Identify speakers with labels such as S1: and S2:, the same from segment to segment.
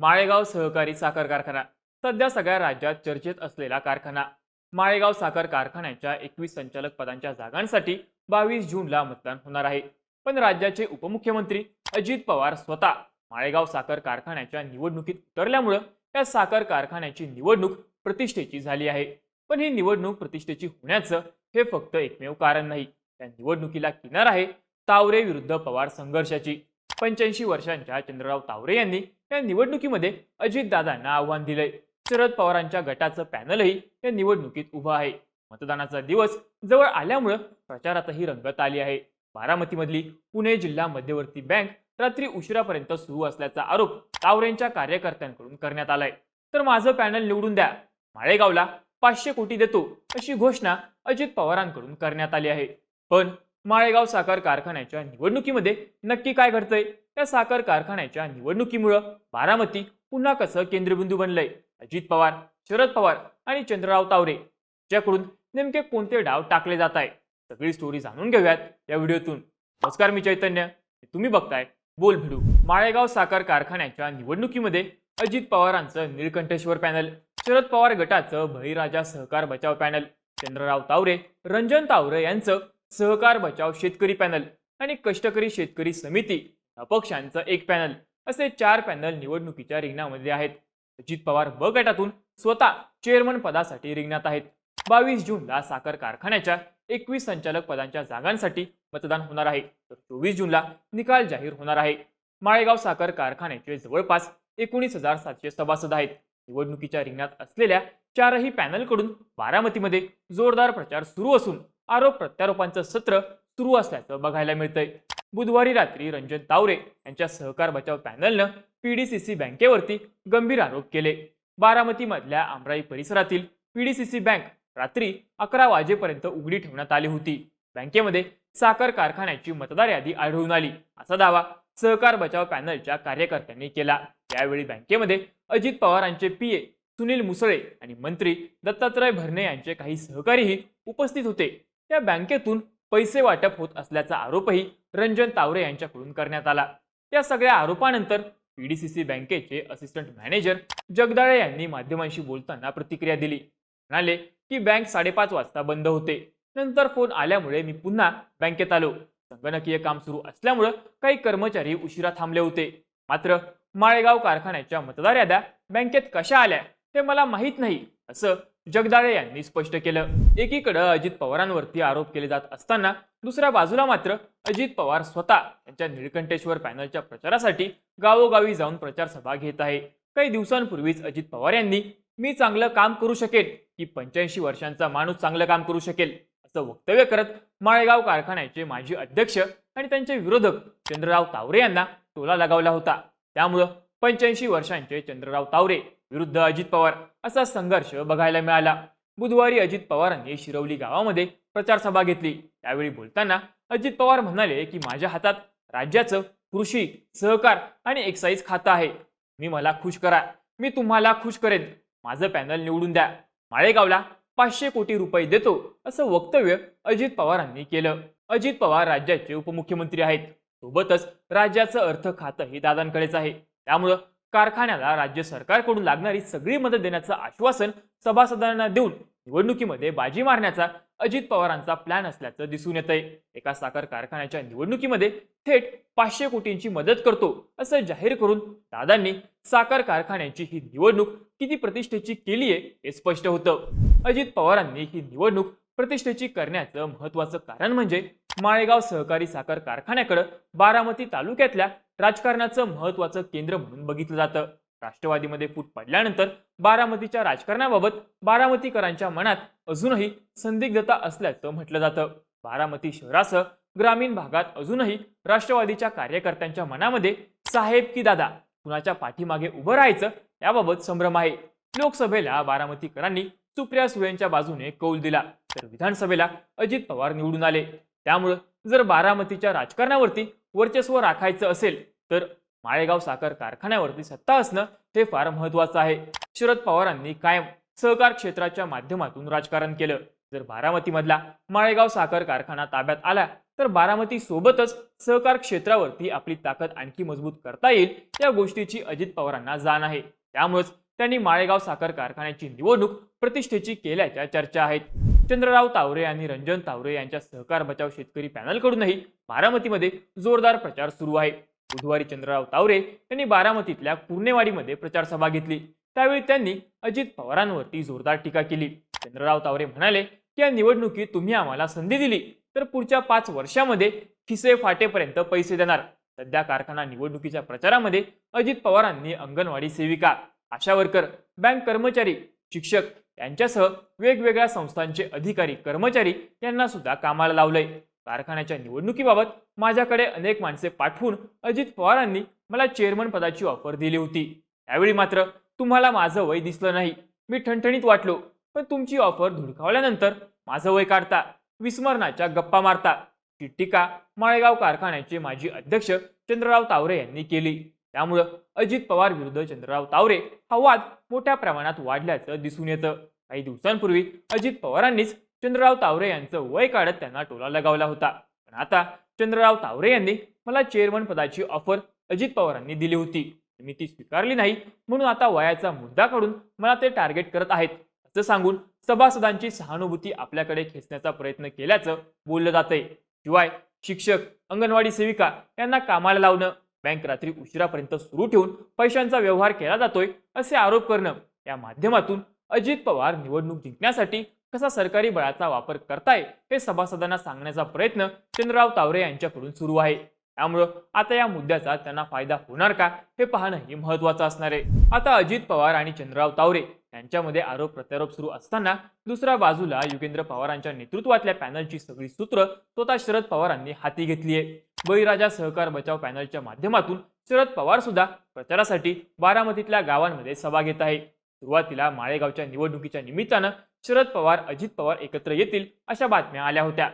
S1: माळेगाव सहकारी साखर कारखाना सध्या सगळ्या राज्यात चर्चेत असलेला कारखाना. माळेगाव साखर कारखान्याच्या एकवीस संचालक पदांच्या जागांसाठी बावीस जूनला मतदान होणार आहे. पण राज्याचे उपमुख्यमंत्री अजित पवार स्वतः माळेगाव साखर कारखान्याच्या निवडणुकीत उतरल्यामुळं या साखर कारखान्याची निवडणूक प्रतिष्ठेची झाली आहे. पण ही निवडणूक प्रतिष्ठेची होण्याचं हे फक्त एकमेव कारण नाही. या निवडणुकीला किनार आहे तावरे विरुद्ध पवार संघर्षाची. पंच्याऐंशी वर्षांच्या चंद्रराव तावरे यांनी या निवडणुकीमध्ये अजितदादांना आव्हान दिलंय. शरद पवारांच्या गटाचं पॅनलही या निवडणुकीत उभं आहे. मतदानाचा दिवस जवळ आल्यामुळं प्रचारातही रंगत आली आहे. बारामतीमधली पुणे जिल्हा मध्यवर्ती बँक रात्री उशिरापर्यंत सुरू असल्याचा आरोप तावरेंच्या कार्यकर्त्यांकडून करण्यात आलाय. तर माझं पॅनल निवडून द्या. माळेगावला पाचशे कोटी देतो अशी घोषणा अजित पवारांकडून करण्यात आली आहे. पण माळेगाव साखर कारखान्याच्या निवडणुकीमध्ये नक्की काय घडतंय? त्या साखर कारखान्याच्या निवडणुकीमुळं बारामती पुन्हा कसं केंद्रबिंदू बनलंय? अजित पवार शरद पवार आणि चंद्रराव तावरे ज्याकडून नेमके कोणते डाव टाकले जात आहे सगळी स्टोरी जाणून घेऊयात या व्हिडिओतून. नमस्कार मी चैतन्य. तुम्ही बघताय बोल भिडू माळेगाव साखर कारखान्याच्या निवडणुकीमध्ये अजित पवारांचं निळकंठेश्वर पॅनल शरद पवार गटाचं बळीराजा सहकार बचाव पॅनल चंद्रराव तावरे रंजन तावरे यांचं सहकार बचाव शेतकरी पॅनल आणि कष्टकरी शेतकरी समिती अपक्षांचं एक पॅनल असे चार पॅनल निवडणुकीच्या रिंगणामध्ये आहेत. अजित पवार ब गटातून स्वतः चेअरमन पदासाठी रिंगणात आहेत. बावीस जूनला साखर कारखान्याच्या एकवीस संचालक पदांच्या जागांसाठी मतदान होणार आहे. तर चोवीस जूनला निकाल जाहीर होणार आहे. माळेगाव साखर कारखान्याचे जवळपास एकोणीस हजार सातशे सभासद आहेत. निवडणुकीच्या रिंगणात असलेल्या चारही पॅनलकडून बारामतीमध्ये जोरदार प्रचार सुरू असून आरोप प्रत्यारोपांचं सत्र सुरू असल्याचं बघायला मिळतंय. बुधवारी रात्री रंजन तावरे यांच्या सहकार बचाव पॅनलनं पीडीसीसी बँकेवरती गंभीर आरोप केले. बारामतीमधल्या आमराई परिसरातील पीडीसीसी बँक रात्री अकरा वाजेपर्यंत उघडी ठेवण्यात आली होती. बँकेमध्ये साखर कारखान्याची मतदार यादी आढळून आली. असा दावा सहकार बचाव पॅनलच्या कार्यकर्त्यांनी केला. यावेळी बँकेमध्ये अजित पवारांचे पीए सुनील मुसळे आणि मंत्री दत्तात्रय भरणे यांचे काही सहकारीही उपस्थित होते. त्या बँकेतून पैसे वाटप होत असल्याचा आरोपही रंजन तावरे यांच्याकडून करण्यात आला. या सगळ्या आरोपानंतर पीडीसीसी बँकेचे असिस्टंट मॅनेजर जगदाळे यांनी माध्यमांशी बोलताना प्रतिक्रिया दिली. म्हणाले की बँक साडेपाच वाजता बंद होते. नंतर फोन आल्यामुळे मी पुन्हा बँकेत आलो. संगणकीय काम सुरू असल्यामुळं काही कर्मचारी उशिरा थांबले होते. मात्र माळेगाव कारखान्याच्या मतदार याद्या बँकेत कशा आल्या हे मला माहीत नाही असं जगदाळे यांनी स्पष्ट केलं. एकीकडे अजित पवारांवरती आरोप केले जात असताना दुसऱ्या बाजूला मात्र अजित पवार स्वतः यांच्या निळकंठेश्वर पॅनलच्या प्रचारासाठी गावोगावी जाऊन प्रचार सभा घेत आहे. काही दिवसांपूर्वीच अजित पवार यांनी मी चांगलं काम करू शकेल की पंच्याऐंशी वर्षांचा माणूस चांगलं काम करू शकेल असं वक्तव्य करत माळेगाव कारखान्याचे माजी अध्यक्ष आणि त्यांचे विरोधक चंद्रराव तावरे यांना टोला लगावला होता. त्यामुळं पंच्याऐंशी वर्षांचे चंद्रराव तावरे विरुद्ध अजित पवार असा संघर्ष बघायला मिळाला. बुधवारी अजित पवारांनी शिरवली गावामध्ये प्रचार सभा घेतली. त्यावेळी बोलताना अजित पवार म्हणाले की माझ्या हातात राज्याचं कृषी सहकार आणि एक्साईज खातं आहे. मी मला खुश करा. मी तुम्हाला खुश करेन. माझं पॅनल निवडून द्या. माळेगावला पाचशे कोटी रुपये देतो असं वक्तव्य अजित पवारांनी केलं. अजित पवार राज्याचे उपमुख्यमंत्री आहेत. सोबतच राज्याचं अर्थ खातंही दादांकडेच आहे. त्यामुळं कारखान्याला राज्य सरकारकडून लागणारी सगळी मदत देण्याचं आश्वासन सभासदांना देऊन निवडणुकीमध्ये बाजी मारण्याचा अजित पवारांचा प्लॅन असल्याचं दिसून येतंय. एका साखर कारखान्याच्या निवडणुकीमध्ये थेट पाचशे कोटींची मदत करतो असं जाहीर करून दादांनी साखर कारखान्याची ही निवडणूक किती प्रतिष्ठेची केली आहे हे स्पष्ट होतं. अजित पवारांनी ही निवडणूक प्रतिष्ठेची करण्याचं महत्वाचं कारण म्हणजे माळेगाव सहकारी साखर कारखान्याकडं बारामती तालुक्यातल्या राजकारणाचं महत्वाचं केंद्र म्हणून बघितलं जातं. राष्ट्रवादीमध्ये फूट पडल्यानंतर बारामतीच्या राजकारणाबाबत बारामतीकरांच्या मनात अजूनही संदिग्धता असल्याचं म्हटलं जातं. बारामती शहरासह ग्रामीण भागात अजूनही राष्ट्रवादीच्या कार्यकर्त्यांच्या मनामध्ये साहेब की दादा कुणाच्या पाठीमागे उभं राहायचं याबाबत संभ्रम आहे. लोकसभेला बारामतीकरांनी सुप्रिया सुळेंच्या बाजूने कौल दिला तर विधानसभेला अजित पवार निवडून आले. त्यामुळं जर बारामतीच्या राजकारणावरती वर्चस्व राखायचं असेल तर माळेगाव साखर कारखान्यावरती सत्ता असणं हे फार महत्वाचं आहे. शरद पवारांनी कायम सहकार क्षेत्राच्या माध्यमातून राजकारण केलं. जर बारामतीमधला माळेगाव साखर कारखाना ताब्यात आला तर बारामती सोबतच सहकार क्षेत्रावरती आपली ताकद आणखी मजबूत करता येईल या गोष्टीची अजित पवारांना जाण आहे. त्यामुळेच त्यांनी माळेगाव साखर कारखान्याची निवडणूक प्रतिष्ठेची केल्याच्या चर्चा आहेत. चंद्रराव तावरे आणि रंजन तावरे यांच्या सहकार बचाव शेतकरी पॅनलकडूनही बारामतीमध्ये जोरदार प्रचार सुरू आहे. बुधवारी चंद्रराव तावरे यांनी बारामतीतल्या कुर्णेवाडीमध्ये प्रचार सभा घेतली. त्यावेळी त्यांनी अजित पवारांवरती जोरदार टीका केली. चंद्रराव तावरे म्हणाले की या निवडणुकीत तुम्ही आम्हाला संधी दिली तर पुढच्या पाच वर्षामध्ये खिसे फाटेपर्यंत पैसे देणार. सध्या कारखाना निवडणुकीच्या प्रचारामध्ये अजित पवारांनी अंगणवाडी सेविका आशा वर्कर बँक कर्मचारी शिक्षक यांच्यासह वेगवेगळ्या संस्थांचे अधिकारी कर्मचारी यांना सुद्धा कामाला लावलंय. कारखान्याच्या निवडणुकीबाबत माझ्याकडे अनेक माणसे पाठवून अजित पवारांनी मला चेअरमन पदाची ऑफर दिली होती. त्यावेळी मात्र तुम्हाला माझं वय दिसलं नाही. मी ठणठणीत वाटलो पण तुमची ऑफर धुडकावल्यानंतर माझं वय काढता विस्मरणाच्या गप्पा मारता. ही टीका माळेगाव कारखान्याचे माजी अध्यक्ष चंद्रराव तावरे यांनी केली. त्यामुळं अजित पवार विरुद्ध चंद्रराव तावरे हा वाद मोठ्या प्रमाणात वाढल्याचं दिसून येतं. काही दिवसांपूर्वी अजित पवारांनीच चंद्रराव तावरे यांचं वय काढत त्यांना टोला लगावला होता. पण आता चंद्रराव तावरे यांनी मला चेअरमन पदाची ऑफर अजित पवारांनी दिली होती. मी ती स्वीकारली नाही. म्हणून आता वयाचा मुद्दा काढून मला ते टार्गेट करत आहेत. असं सांगून सभासदांची सहानुभूती आपल्याकडे खेचण्याचा प्रयत्न केल्याचं बोललं जातंय. शिवाय शिक्षक अंगणवाडी सेविका यांना कामाला लावणं बँक रात्री उशिरापर्यंत सुरू ठेवून पैशांचा व्यवहार केला जातोय असे आरोप करणं या माध्यमातून अजित पवार निवडणूक जिंकण्यासाठी कसा सरकारी बळाचा वापर करताय हे सभासदांना सांगण्याचा प्रयत्न चंद्रराव तावरे यांच्याकडून सुरू आहे. त्यामुळं आता या मुद्द्याचा त्यांना फायदा होणार का हे पाहणंही महत्वाचं असणार आहे. आता अजित पवार आणि चंद्रराव तावरे यांच्यामध्ये आरोप प्रत्यारोप सुरू असताना दुसऱ्या बाजूला युगेंद्र पवारांच्या नेतृत्वातल्या पॅनलची सगळी सूत्र स्वतः शरद पवारांनी हाती घेतली आहे. बळीराजा सहकार बचाव पॅनलच्या माध्यमातून शरद पवार सुद्धा प्रचारासाठी बारामतीतल्या गावांमध्ये सभा घेत आहे. सुरुवातीला माळेगावच्या निवडणुकीच्या निमित्तानं शरद पवार अजित पवार एकत्र येतील अशा बातम्या आल्या होत्या.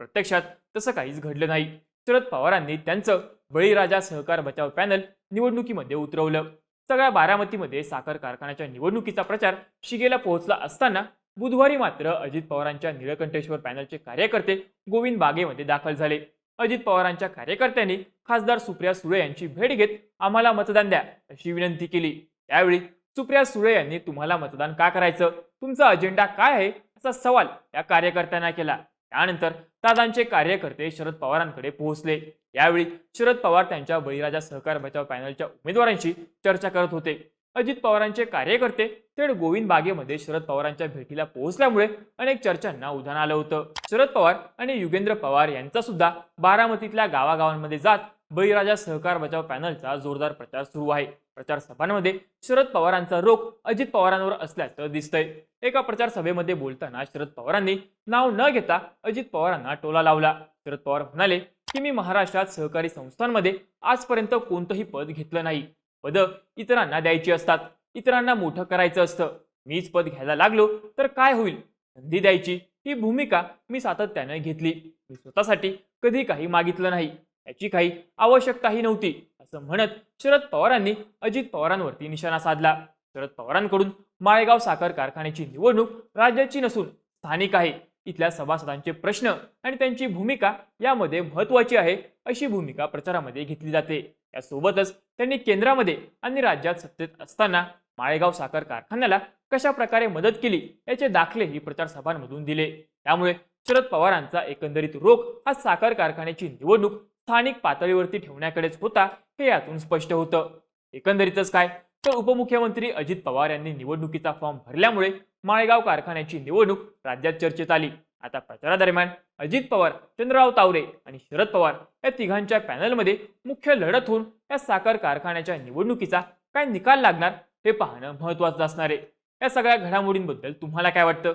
S1: प्रत्यक्षात तसं काहीच घडलं नाही. शरद पवारांनी त्यांचं बळीराजा सहकार बचाव पॅनल निवडणुकीमध्ये उतरवलं. सगळ्या बारामतीमध्ये साखर कारखान्याच्या निवडणुकीचा प्रचार शिगेला पोहोचला असताना बुधवारी मात्र अजित पवारांच्या निळकंठेश्वर पॅनलचे कार्यकर्ते गोविंद बागेमध्ये दाखल झाले. अजित पवारांच्या कार्यकर्त्यांनी खासदार सुप्रिया सुळे यांची भेट घेत आम्हाला मतदान द्या अशी विनंती केली. त्यावेळी सुप्रिया सुळे यांनी तुम्हाला मतदान का करायचं? तुमचा अजेंडा काय आहे? असा सवाल या कार्यकर्त्यांना केला. त्यानंतर दादांचे कार्यकर्ते शरद पवारांकडे पोहोचले. यावेळी शरद पवार त्यांच्या बळीराजा सहकार बचाव पॅनलच्या उमेदवारांशी चर्चा करत होते. अजित पवारांचे कार्यकर्ते थेट गोविंद बागेमध्ये शरद पवारांच्या भेटीला पोहोचल्यामुळे अनेक चर्चांना उधाण आलं होतं. शरद पवार आणि युगेंद्र पवार यांचा सुद्धा बारामतीतल्या गावागावांमध्ये जात बळीराजा सहकार बचाव पॅनलचा जोरदार प्रचार सुरू आहे. प्रचार सभांमध्ये शरद पवारांचा रोख अजित पवारांवर असल्याचं दिसतंय. एका प्रचार सभेमध्ये बोलताना शरद पवारांनी नाव न घेता अजित पवारांना टोला लावला. शरद पवार म्हणाले की मी महाराष्ट्रात सहकारी संस्थांमध्ये आजपर्यंत कोणतंही पद घेतलं नाही. पदं इतरांना द्यायची असतात. इतरांना मोठं करायचं असतं. मीच पद घ्यायला लागलो तर काय होईल? संधी द्यायची ही भूमिका मी सातत्याने घेतली. मी स्वतःसाठी कधी काही मागितलं नाही. याची काही आवश्यकताही नव्हती असं म्हणत शरद पवारांनी अजित पवारांवरती निशाणा साधला. शरद पवारांकडून माळेगाव साखर कारखान्याची निवडणूक राज्याची नसून स्थानिक आहे. इथल्या सभासदांचे प्रश्न आणि त्यांची भूमिका यामध्ये महत्वाची आहे अशी भूमिका प्रचारामध्ये घेतली जाते. यासोबतच त्यांनी केंद्रामध्ये आणि राज्यात सत्तेत असताना माळेगाव साखर कारखान्याला कशा प्रकारे मदत केली याचे दाखलेही प्रचार सभांमधून दिले. त्यामुळे शरद पवारांचा एकंदरीत रोख हा साखर कारखान्याची निवडणूक स्थानिक पातळीवरती ठेवण्याकडेच होता हे यातून स्पष्ट होतं. एकंदरीतच काय? तर उपमुख्यमंत्री अजित पवार यांनी निवडणुकीचा फॉर्म भरल्यामुळे माळेगाव कारखान्याची निवडणूक राज्यात चर्चेत आली. आता प्रचारादरम्यान अजित पवार चंद्रराव तावरे आणि शरद पवार या तिघांच्या पॅनलमध्ये मुख्य लढत होऊन या साखर कारखान्याच्या निवडणुकीचा काय निकाल लागणार हे पाहणं महत्वाचं असणार आहे. या सगळ्या घडामोडींबद्दल तुम्हाला काय वाटतं?